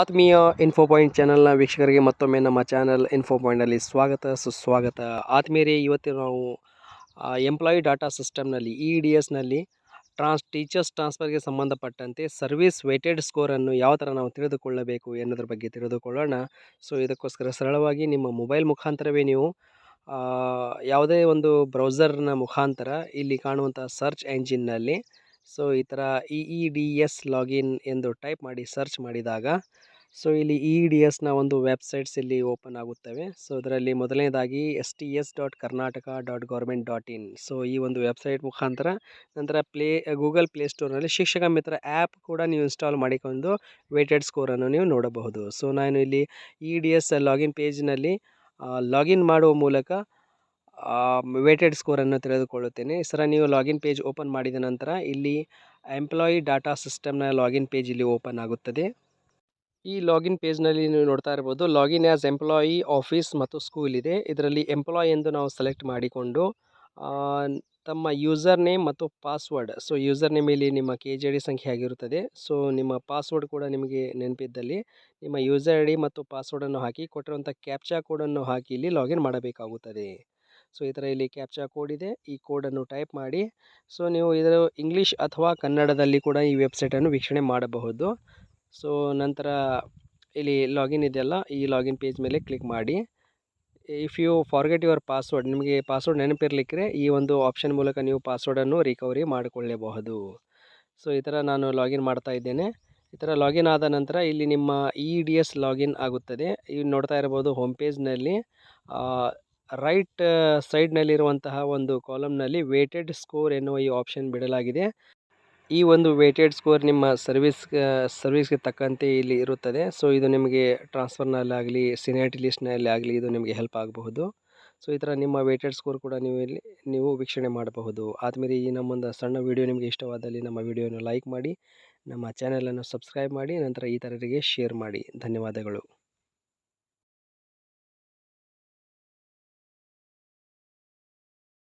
ಆತ್ಮೀಯ info point ಚಾನಲ್ನ ವೀಕ್ಷಕರಿಗೆ ಮತ್ತೊಮ್ಮೆ ನಮ್ಮ ಚಾನಲ್ ಇನ್ಫೋ ಪಾಯಿಂಟಲ್ಲಿ ಸ್ವಾಗತ, ಸುಸ್ವಾಗತ. ಆತ್ಮೀಯರೇ, ಇವತ್ತು ನಾವು ಎಂಪ್ಲಾಯಿ ಡಾಟಾ ಸಿಸ್ಟಮ್ನಲ್ಲಿ ಇ ಡಿ ಎಸ್ನಲ್ಲಿ ಟ್ರಾನ್ಸ್ ಟೀಚರ್ಸ್ ಟ್ರಾನ್ಸ್ಫರ್ಗೆ ಸಂಬಂಧಪಟ್ಟಂತೆ ಸರ್ವಿಸ್ ವೇಟೆಡ್ ಸ್ಕೋರನ್ನು ಯಾವ ಥರ ನಾವು ತಿಳಿದುಕೊಳ್ಳಬೇಕು ಎನ್ನುವುದ್ರ ಬಗ್ಗೆ ತಿಳಿದುಕೊಳ್ಳೋಣ. ಸೊ ಇದಕ್ಕೋಸ್ಕರ ಸರಳವಾಗಿ ನಿಮ್ಮ ಮೊಬೈಲ್ ಮುಖಾಂತರವೇ ನೀವು ಯಾವುದೇ ಒಂದು ಬ್ರೌಸರ್ನ ಮುಖಾಂತರ ಇಲ್ಲಿ ಕಾಣುವಂಥ ಸರ್ಚ್ ಎಂಜಿನ್ನಲ್ಲಿ ಸೊ, ಈ ಥರ E E D S login ಎಂದು ಟೈಪ್ ಮಾಡಿ ಸರ್ಚ್ ಮಾಡಿದಾಗ, ಸೊ, ಇಲ್ಲಿ ಇ ಡಿ ಎಸ್ನ ಒಂದು ವೆಬ್ಸೈಟ್ಸ್ ಇಲ್ಲಿ ಓಪನ್ ಆಗುತ್ತವೆ. ಸೊ, ಇದರಲ್ಲಿ ಮೊದಲನೇದಾಗಿ S T S dot Karnataka dot government dot in so, ಈ ಒಂದು ವೆಬ್ಸೈಟ್ ಮುಖಾಂತರ, ನಂತರ ಪ್ಲೇ, ಗೂಗಲ್ ಪ್ಲೇಸ್ಟೋರ್ನಲ್ಲಿ ಶಿಕ್ಷಕ ಮಿತ್ರ ಆ್ಯಪ್ ಕೂಡ ನೀವು ಇನ್ಸ್ಟಾಲ್ ಮಾಡಿಕೊಂಡು ವೇಟೆಡ್ ಸ್ಕೋರನ್ನು ನೀವು ನೋಡಬಹುದು. ಸೊ, ನಾನು ಇಲ್ಲಿ ಇ ಡಿ ಎಸ್ ಲಾಗಿನ್ ಪೇಜ್ನಲ್ಲಿ ಲಾಗಿನ್ ಮಾಡುವ ಮೂಲಕ ವೇಟೆಡ್ ಸ್ಕೋರನ್ನು ತಿಳಿದುಕೊಳ್ಳುತ್ತೇನೆ ಸರ ನೀವು ಲಾಗಿನ್ ಪೇಜ್ ಓಪನ್ ಮಾಡಿದ ನಂತರ ಇಲ್ಲಿ ಎಂಪ್ಲಾಯಿ ಡಾಟಾ ಸಿಸ್ಟಮ್ನ ಲಾಗಿನ್ ಪೇಜ್ ಇಲ್ಲಿ ಓಪನ್ ಆಗುತ್ತದೆ. ಈ ಲಾಗಿನ್ ಪೇಜ್ನಲ್ಲಿ ನೀವು ನೋಡ್ತಾ ಇರ್ಬೋದು ಲಾಗಿನ್ ಆ್ಯಸ್ ಎಂಪ್ಲಾಯಿ ಆಫೀಸ್ ಮತ್ತು ಸ್ಕೂಲ್ ಇದೆ. ಇದರಲ್ಲಿ ಎಂಪ್ಲಾಯ್ ಎಂದು ನಾವು ಸೆಲೆಕ್ಟ್ ಮಾಡಿಕೊಂಡು ತಮ್ಮ ಯೂಸರ್ ನೇಮ್ ಮತ್ತು ಪಾಸ್ವರ್ಡ್ ಸೊ ಯೂಸರ್ ನೇಮ್ ಇಲ್ಲಿ ನಿಮ್ಮ ಕೆ ಜಿ ಡಿ ಸಂಖ್ಯೆ ಆಗಿರುತ್ತದೆ. ಸೊ ನಿಮ್ಮ ಪಾಸ್ವರ್ಡ್ ಕೂಡ ನಿಮಗೆ ನೆನಪಿದ್ದಲ್ಲಿ, ನಿಮ್ಮ ಯೂಸರ್ ಐ ಡಿ ಮತ್ತು ಪಾಸ್ವರ್ಡನ್ನು ಹಾಕಿ, ಕೊಟ್ಟಿರುವಂಥ ಕ್ಯಾಪ್ಚಾ ಕೋಡನ್ನು ಹಾಕಿ ಇಲ್ಲಿ ಲಾಗಿನ್ ಮಾಡಬೇಕಾಗುತ್ತದೆ. ಸೊ, ಈ ಥರ ಇಲ್ಲಿ ಕ್ಯಾಪ್ಚಾ ಕೋಡ್ ಇದೆ. ಈ ಕೋಡನ್ನು ಟೈಪ್ ಮಾಡಿ. ಸೊ, ನೀವು ಇದರ ಇಂಗ್ಲೀಷ್ ಅಥವಾ ಕನ್ನಡದಲ್ಲಿ ಕೂಡ ಈ ವೆಬ್ಸೈಟನ್ನು ವೀಕ್ಷಣೆ ಮಾಡಬಹುದು. ಸೊ, ನಂತರ ಇಲ್ಲಿ ಲಾಗಿನ್ ಇದೆಯಲ್ಲ, ಈ ಲಾಗಿನ್ ಪೇಜ್ ಮೇಲೆ ಕ್ಲಿಕ್ ಮಾಡಿ. If you forget your password ನಿಮಗೆ ಪಾಸ್ವರ್ಡ್ ನೆನಪಿರಲಿಕ್ಕೆ ಈ ಒಂದು ಆಪ್ಷನ್ ಮೂಲಕ ನೀವು ಪಾಸ್ವರ್ಡನ್ನು ರಿಕವರಿ ಮಾಡಿಕೊಳ್ಳಬಹುದು. ಸೊ, ಈ ಥರ ನಾನು ಲಾಗಿನ್ ಮಾಡ್ತಾ ಇದ್ದೇನೆ. ಈ ಥರ ಲಾಗಿನ್ ಆದ ನಂತರ ಇಲ್ಲಿ ನಿಮ್ಮ ಇ ಡಿ ಎಸ್ ಲಾಗಿನ್ ಆಗುತ್ತದೆ. ಇಲ್ಲಿ ನೋಡ್ತಾ ಇರ್ಬೋದು ಹೋಮ್ ಪೇಜ್ನಲ್ಲಿ ರೈಟ್ ಸೈಡ್ನಲ್ಲಿರುವಂತಹ ಒಂದು ಕಾಲಮ್ನಲ್ಲಿ ವೇಟೆಡ್ ಸ್ಕೋರ್ ಎನ್ನುವ ಈ ಆಪ್ಷನ್ ಬಿಡಲಾಗಿದೆ. ಈ ಒಂದು ವೇಟೆಡ್ ಸ್ಕೋರ್ ನಿಮ್ಮ ಸರ್ವಿಸ್ ಸರ್ವಿಸ್ಗೆ ತಕ್ಕಂತೆ ಇಲ್ಲಿ ಇರುತ್ತದೆ. ಸೊ, ಇದು ನಿಮಗೆ ಟ್ರಾನ್ಸ್ಫರ್ನಲ್ಲಾಗಲಿ ಸಿನಿಯಾರಿಟಿ ಲಿಸ್ಟ್ನಲ್ಲಿ ಆಗಲಿ ಇದು ನಿಮಗೆ ಹೆಲ್ಪ್ ಆಗಬಹುದು. ಸೊ, ಈ ಥರ ನಿಮ್ಮ ವೇಟೆಡ್ ಸ್ಕೋರ್ ಕೂಡ ನೀವು ಇಲ್ಲಿ, ನೀವು ವೀಕ್ಷಣೆ ಮಾಡಬಹುದು. ಆದಮೇಲೆ ಈ ನಮ್ಮೊಂದು ಸಣ್ಣ ವಿಡಿಯೋ ನಿಮಗೆ ಇಷ್ಟವಾದಲ್ಲಿ ನಮ್ಮ ವಿಡಿಯೋನ ಲೈಕ್ ಮಾಡಿ, ನಮ್ಮ ಚಾನಲನ್ನು ಸಬ್ಸ್ಕ್ರೈಬ್ ಮಾಡಿ, ನಂತರ ಇತರರಿಗೆ ಶೇರ್ ಮಾಡಿ. ಧನ್ಯವಾದಗಳು.